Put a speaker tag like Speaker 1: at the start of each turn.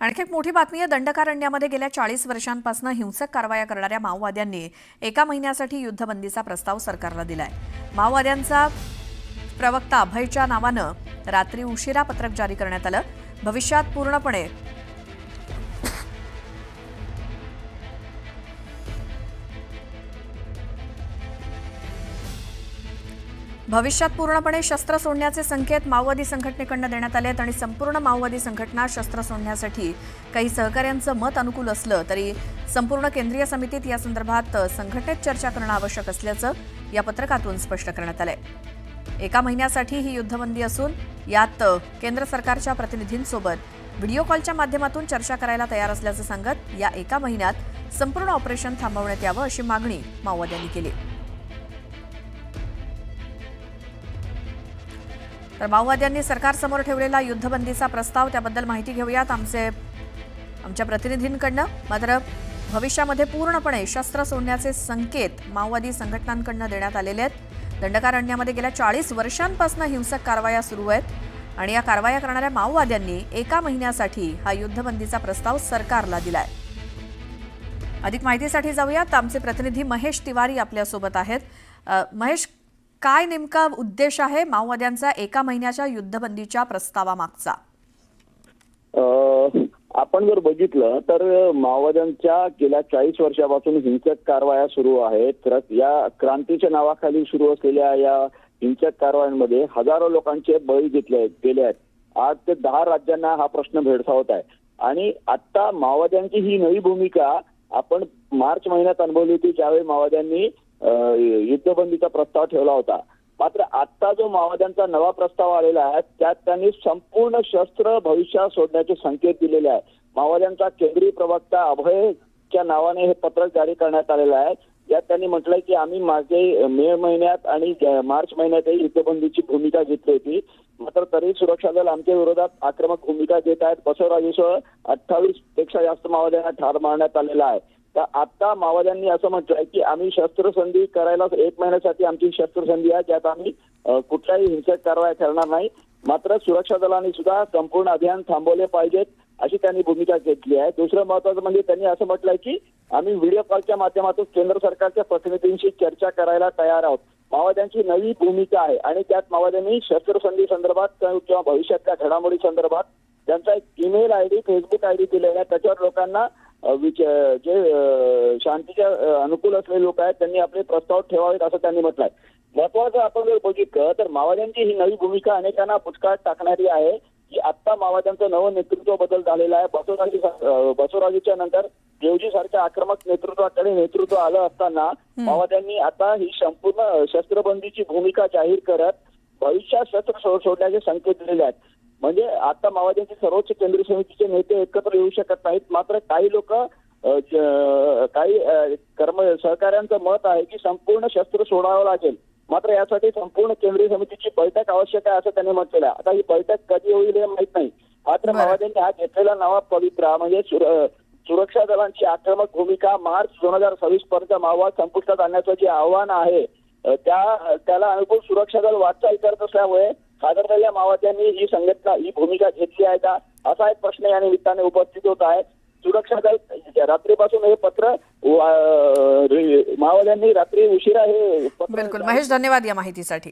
Speaker 1: आणखी एक मोठी बातमी आहे. दंडकारण्यामध्ये गेल्या चाळीस वर्षांपासून हिंसक कारवाया करणाऱ्या माओवाद्यांनी एका महिन्यासाठी युद्धबंदीचा प्रस्ताव सरकारला दिलाय. माओवाद्यांचा प्रवक्ता अभयच्या नावानं रात्री उशिरा पत्रक जारी करण्यात आलं. भविष्यात पूर्णपणे भविष्यात पूर्णपणे शस्त्र सोडण्याचे संकेत माओवादी संघटनेकडनं देण्यात आले आहेत आणि संपूर्ण माओवादी संघटना शस्त्र सोडण्यासाठी काही सहकाऱ्यांचं मत अनुकूल असलं तरी संपूर्ण केंद्रीय समितीत या संदर्भात संघटनेत चर्चा करणं आवश्यक असल्याचं या पत्रकातून स्पष्ट करण्यात आलंय. एका महिन्यासाठी ही युद्धबंदी असून यात केंद्र सरकारच्या प्रतिनिधींसोबत व्हिडिओ कॉलच्या माध्यमातून चर्चा करायला तयार असल्याचं सांगत या एका महिन्यात संपूर्ण ऑपरेशन थांबवण्यात यावं अशी मागणी माओवाद्यांनी केली. तर माओवाद्यांनी सरकारसमोर ठेवलेला युद्धबंदीचा प्रस्ताव त्याबद्दल माहिती घेऊयात आमचे आमच्या प्रतिनिधींकडनं. मात्र भविष्यामध्ये पूर्णपणे शस्त्र सोडण्याचे संकेत माओवादी संघटनांकडनं देण्यात आलेले आहेत. दंडकारण्यामध्ये गेल्या चाळीस वर्षांपासून हिंसक कारवाया सुरू आहेत आणि या कारवाया करणाऱ्या माओवाद्यांनी एका महिन्यासाठी हा युद्धबंदीचा प्रस्ताव सरकारला दिलाय. अधिक माहितीसाठी जाऊयात. आमचे प्रतिनिधी महेश तिवारी आपल्यासोबत आहेत. महेश काय नेमका उद्देश आहे माओवाद्यांचा एका महिन्याच्या युद्धबंदीच्या प्रस्तावामागचा?
Speaker 2: आपण जर बघितलं तर माओवाद्यांच्या गेल्या चाळीस वर्षापासून हिंसक कारवाया सुरू आहेत. या क्रांतीच्या नावाखाली सुरू असलेल्या या हिंसक कारवायांमध्ये हजारो लोकांचे बळी घेतले गेले आहेत. आज ते दहा राज्यांना हा प्रश्न भेडसावत आहे. आणि आता माओवाद्यांची ही नवी भूमिका आपण मार्च महिन्यात अनुभवली होती ज्यावेळी माओवाद्यांनी युद्धबंदीचा प्रस्ताव ठेवला होता. मात्र आता जो माओवाद्यांचा नवा प्रस्ताव आलेला आहे त्यात त्यांनी संपूर्ण शस्त्र भविष्यात सोडण्याचे संकेत दिलेले आहे. माओवाद्यांचा केंद्रीय प्रवक्ता अभयच्या नावाने हे पत्रक जारी करण्यात आलेलं आहे. यात त्यांनी म्हटलंय की आम्ही मागे मे महिन्यात आणि मार्च महिन्यातही युद्धबंदीची भूमिका घेतली होती. मात्र तरी सुरक्षा दल आमच्या विरोधात आक्रमक भूमिका घेत आहेत. बसवराजेसह अठ्ठावीसपेक्षा जास्त माओवाद्यांना ठार मारण्यात आलेला आहे. तर आता माओवाद्यांनी असं म्हटलंय की आम्ही शस्त्रसंधी करायला एक महिन्यासाठी आमची शस्त्रसंधी आहे. ज्यात आम्ही कुठल्याही हिंसक कारवाया करणार नाही. मात्र सुरक्षा दलांनी सुद्धा संपूर्ण अभियान थांबवले पाहिजेत अशी त्यांनी भूमिका घेतली आहे. दुसरं महत्वाचं म्हणजे त्यांनी असं म्हटलंय की आम्ही व्हिडिओ कॉलच्या माध्यमातून केंद्र सरकारच्या प्रतिनिधींशी चर्चा करायला तयार आहोत. माओवाद्यांची नवी भूमिका आहे. आणि त्यात माओवाद्यांनी शस्त्रसंधी संदर्भात किंवा भविष्यातल्या घडामोडी संदर्भात त्यांचा एक ईमेल आयडी फेसबुक आयडी दिलेला आहे. त्याच्यावर लोकांना जे शांतीच्या अनुकूल असलेले लोक आहेत त्यांनी आपले प्रस्ताव ठेवावेत असं त्यांनी म्हटलंय. महत्वाचं आपण जर बघितलं तर माओवाद्यांची ही नवी भूमिका अनेकांना पुचकाट टाकणारी आहे. की आता माओवाद्यांचं नवं नेतृत्व बदल झालेला आहे. बसवराजी अ, बसवराजीच्या नंतर देवजी सारख्या आक्रमक नेतृत्वाकडे नेतृत्व आलं असताना माओवाद्यांनी आता ही संपूर्ण शस्त्रबंदीची भूमिका जाहीर करत भविष्यात शस्त्र सोडण्याचे संकेत दिलेले आहेत. म्हणजे आता माओवाद्यांचे सर्वोच्च केंद्रीय समितीचे नेते एकत्र येऊ शकत नाहीत. मात्र काही लोक काही कर्म सहकाऱ्यांचं मत आहे की संपूर्ण शस्त्र सोडावं लागेल. मात्र यासाठी संपूर्ण केंद्रीय समितीची बैठक आवश्यक आहे असं त्यांनी म्हटलेलं आहे. आता ही बैठक कधी होईल हे माहीत नाही. मात्र. माओवाद्यांनी हा घेतलेला नवा पवित्रा म्हणजे सुर- सुरक्षा दलांची आक्रमक भूमिका मार्च दोन हजार सव्वीस पर्यंत माओवाद संपुष्टात आणण्याचं जे आव्हान आहे त्या त्याला अनुकूल सुरक्षा दल वाटचाल करत असल्यामुळे सादरलेल्या माओवाद्यांनी ही संघटना ही भूमिका घेतली आहे का? असा एक प्रश्न या निमित्ताने उपस्थित होत आहे. सुरक्षा दल रात्रीपासून हे पत्र माओवाद्यांनी रात्री उशिरा हे पत्र
Speaker 1: बिलकुल. महेश धन्यवाद या माहितीसाठी.